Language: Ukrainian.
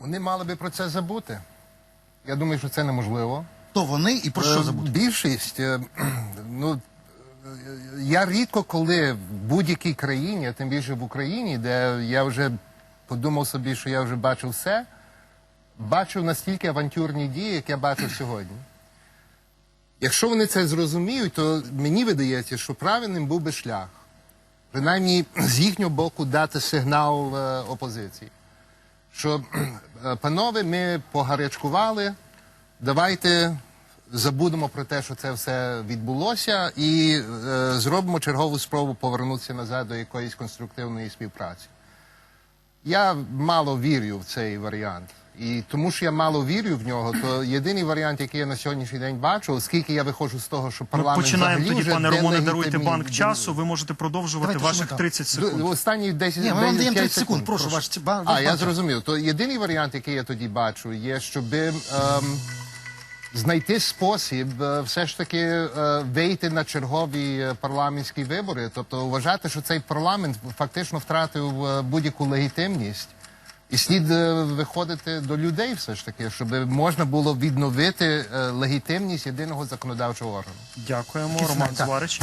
Вони мали би про це забути. Я думаю, що це неможливо. То вони і про що Е, забути? Більшість, е, ну е, я рідко коли в будь-якій країні, а тим більше в Україні, де я вже подумав собі, що я вже бачив все, бачив настільки авантюрні дії, як я бачив сьогодні. Якщо вони це зрозуміють, то мені видається, що правильним був би шлях. Принаймні з їхнього боку дати сигнал опозиції. Що, е, панове, ми погарячкували, давайте забудемо про те, що це все відбулося, і е, зробимо чергову спробу повернутися назад до якоїсь конструктивної співпраці. Я мало вірю в цей варіант. І тому що я мало вірю в нього, то єдиний варіант, який я на сьогоднішній день бачу, оскільки я виходжу з того, що Ми парламент починаємо взагалі тоді, вже пане Романе, даруйте банк часу. Ви можете продовжувати Давайте, ваших що 30 секунд. Останні 10 Ні, ми вам даємо 30 секунд, прошу, ваш ці- ба- А, я зрозумів. То єдиний варіант, який я тоді бачу, є, щоб ем, знайти спосіб е, все ж таки е, вийти на чергові парламентські вибори, тобто вважати, що цей парламент фактично втратив е, будь-яку легітимність. І слід е, виходити до людей, все ж таки, щоб можна було відновити е, легітимність єдиного законодавчого органу. Дякуємо, Роман. Зварич.